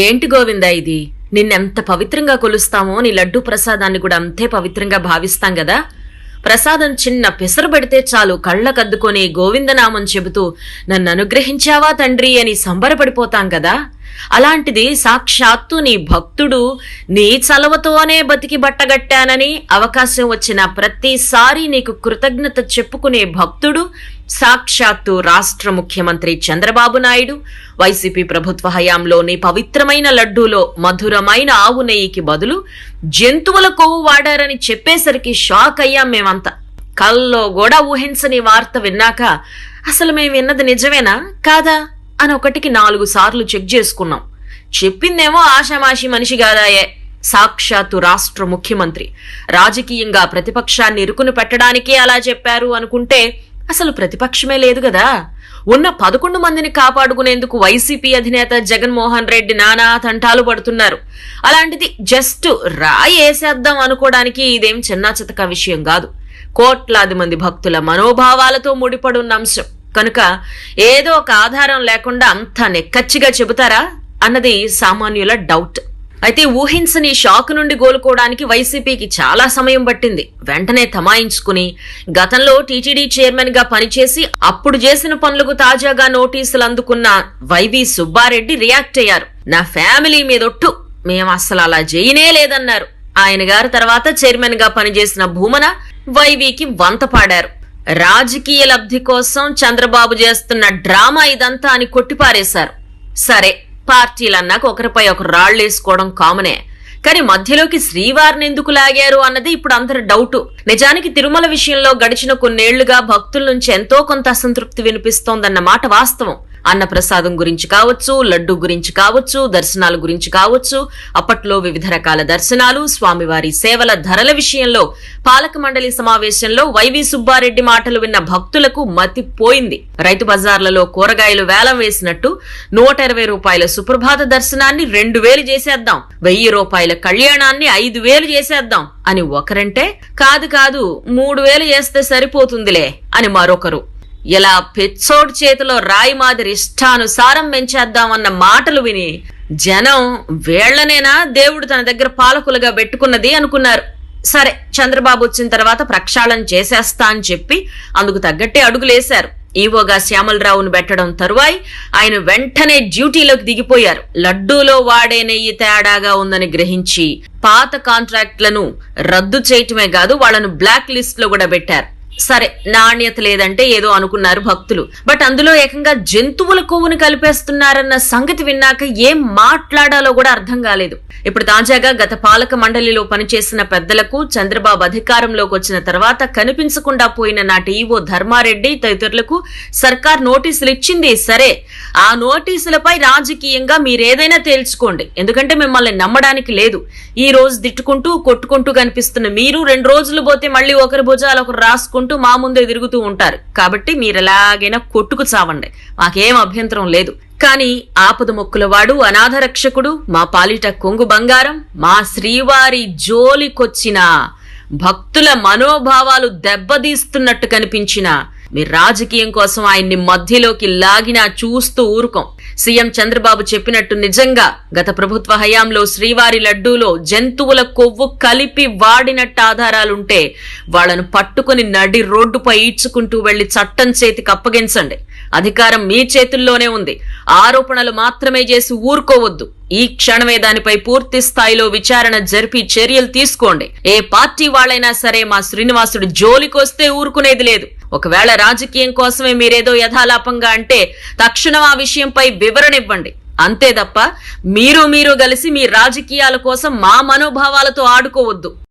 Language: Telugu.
ఏంటి గోవిందా ఇది? నిన్నెంత పవిత్రంగా కొలుస్తామో నీ లడ్డూ ప్రసాదాన్ని కూడా అంతే పవిత్రంగా భావిస్తాం కదా ప్రసాదం చిన్న పెసరు పెడితే చాలు కళ్ళకద్దుకొని గోవిందనామం చెబుతూ నన్ను అనుగ్రహించావా తండ్రి అని సంబరపడిపోతాం కదా అలాంటిది సాక్షాత్తు నీ భక్తుడు నీ చలవతోనే బతికి బట్టగట్టానని అవకాశం వచ్చిన ప్రతిసారి నీకు కృతజ్ఞత చెప్పుకునే భక్తుడు సాక్షాత్తు రాష్ట్ర ముఖ్యమంత్రి చంద్రబాబు నాయుడు. వైసీపీ ప్రభుత్వ హయాంలోని పవిత్రమైన లడ్డూలో మధురమైన ఆవు నెయ్యికి బదులు జంతువుల కొవ్వు వాడారని చెప్పేసరికి షాక్ అయ్యాం మేమంతా. కల్లో కూడా ఊహించని వార్త విన్నాక అసలు మేము విన్నది నిజమేనా? కాదా? అని ఒకటికి నాలుగు సార్లు చెక్ చేసుకున్నాం. చెప్పిందేమో ఆషామాషి మనిషి కాదాయే సాక్షాత్తు రాష్ట్ర ముఖ్యమంత్రి. రాజకీయంగా ప్రతిపక్షాన్ని ఇరుకును పెట్టడానికే అలా చెప్పారు అనుకుంటే అసలు ప్రతిపక్షమే లేదు కదా ఉన్న పదకొండు మందిని కాపాడుకునేందుకు వైసీపీ అధినేత జగన్మోహన్ రెడ్డి నానా తంటాలు పడుతున్నారు. అలాంటిది జస్ట్ రాయి వేసేద్దాం అనుకోవడానికి ఇదేం చిన్న చితక విషయం కాదు. కోట్లాది మంది భక్తుల మనోభావాలతో ముడిపడున్న అంశం. కనుక ఏదో ఒక ఆధారం లేకుండా అంతా నెక్కచ్చిగా చెబుతారా? అన్నది సామాన్యుల డౌట్. అయితే ఊహించని షాక్ నుండి కోలుకోవడానికి వైసీపీకి చాలా సమయం పట్టింది. వెంటనే తమాయించుకుని గతంలో టీటీడీ చైర్మన్గా పనిచేసి అప్పుడు చేసిన పనులకు తాజాగా నోటీసులు అందుకున్న వైవి సుబ్బారెడ్డి రియాక్ట్ అయ్యారు. నా ఫ్యామిలీ మీదొట్టు మేము అసలు అలా చేయనే లేదన్నారు. ఆయన గారు తర్వాత చైర్మన్గా పనిచేసిన భూమన వైవికి వంత పాడారు. రాజకీయ లబ్ధి కోసం చంద్రబాబు చేస్తున్న డ్రామా ఇదంతా అని కొట్టిపారేశారు. సరే పార్టీలన్నాక ఒకరిపై ఒకరు రాళ్ళేసుకోవడం కామనే. కానీ మధ్యలోకి శ్రీవారిని ఎందుకు లాగారు అన్నది ఇప్పుడు అందరి డౌట్. నిజానికి తిరుమల విషయంలో గడిచిన కొన్నేళ్ళుగా భక్తుల నుంచి ఎంతో కొంత అసంతృప్తి వినిపిస్తోందన్న మాట వాస్తవం. అన్నప్రసాదం గురించి కావచ్చు లడ్డు గురించి కావచ్చు దర్శనాల గురించి కావచ్చు అప్పట్లో వివిధ రకాల దర్శనాలు స్వామివారి సేవల ధరల విషయంలో పాలక మండలి సమావేశంలో వైవి సుబ్బారెడ్డి మాటలు విన్న భక్తులకు మతిపోయింది రైతు బజార్లలో కూరగాయలు వేలం వేసినట్టు నూట ఇరవై రూపాయల సుప్రభాత దర్శనాన్ని రెండు వేలు చేసేద్దాం వెయ్యి రూపాయల కళ్యాణాన్ని ఐదు వేలు చేసేద్దాం అని ఒకరంటే కాదు కాదు మూడు వేలు చేస్తే సరిపోతుందిలే అని మరొకరు ఇలా పెచ్చోడు చేతిలో రాయి మాదిరి ఇష్టానుసారం మెంచేద్దామన్న మాటలు విని జనం వేళ్ళనేనా దేవుడు తన దగ్గర పాలకులుగా పెట్టుకున్నది అనుకున్నారు. సరే చంద్రబాబు వచ్చిన తర్వాత ప్రక్షాళన చేసేస్తా అని చెప్పి అందుకు తగ్గట్టే అడుగులేశారు. ఈవోగా శ్యామలరావును పెట్టడం తరువాయి ఆయన వెంటనే డ్యూటీలోకి దిగిపోయారు. లడ్డూలో వాడే నెయ్యి తేడాగా ఉందని గ్రహించి పాత కాంట్రాక్ట్లను రద్దు చేయటమే కాదు వాళ్ళను బ్లాక్ లిస్ట్లో కూడా పెట్టారు. సరే నాణ్యత లేదంటే ఏదో అనుకున్నారు భక్తులు. బట్ అందులో ఏకంగా జంతువుల కొవ్వును కలిపేస్తున్నారన్న సంగతి విన్నాక ఏం మాట్లాడాలో కూడా అర్థం కాలేదు. ఇప్పుడు తాజాగా గత పాలక మండలిలో పనిచేసిన పెద్దలకు చంద్రబాబు అధికారంలోకి వచ్చిన తర్వాత కనిపించకుండా పోయిన నాటి ఈవో ధర్మారెడ్డి తదితరులకు సర్కార్ నోటీసులు ఇచ్చింది సరే. ఆ నోటీసులపై రాజకీయంగా మీరేదైనా తేల్చుకోండి. ఎందుకంటే మిమ్మల్ని నమ్మడానికి లేదు. ఈ రోజు తిట్టుకుంటూ కొట్టుకుంటూ కనిపిస్తున్న మీరు రెండు రోజులు పోతే మళ్ళీ ఒకరి భుజాలు ఒకరు రాసుకుంటూ మా ముందే తిరుగుతూ ఉంటారు. కాబట్టి మీరు ఎలాగైనా కొట్టుకు చావండి. మాకేం అభ్యంతరం లేదు. కానీ ఆపద మొక్కులవాడు అనాథ రక్షకుడు మా పాలిట కొంగు బంగారం మా శ్రీవారి జోలికొచ్చిన భక్తుల మనోభావాలు దెబ్బతీస్తున్నట్టు కనిపించిన మీ రాజకీయం కోసం ఆయన్ని మధ్యలోకి లాగినా చూస్తూ ఊరుకోం. సీఎం చంద్రబాబు చెప్పినట్టు నిజంగా గత ప్రభుత్వ హయాంలో శ్రీవారి లడ్డూలో జంతువుల కొవ్వు కలిపి వాడినట్టు ఆధారాలుంటే వాళ్ళను పట్టుకుని నడి రోడ్డుపై ఈడ్చుకుంటూ వెళ్ళి చట్టం చేతికి అప్పగించండి. అధికారం మీ చేతుల్లోనే ఉంది. ఆరోపణలు మాత్రమే చేసి ఊరుకోవద్దు. ఈ క్షణమే దానిపై పూర్తి స్థాయిలో విచారణ జరిపి చర్యలు తీసుకోండి. ఏ పార్టీ వాళ్ళైనా సరే మా శ్రీనివాసుడు జోలికొస్తే ఊరుకునేది లేదు. ఒకవేళ రాజకీయం కోసమే మీరేదో యథాలాపంగా అంటే తక్షణం ఆ విషయంపై వివరణ ఇవ్వండి అంతే తప్ప మీరు మీరు కలిసి మీ రాజకీయాల కోసం మా మనోభావాలతో ఆడుకోవద్దు.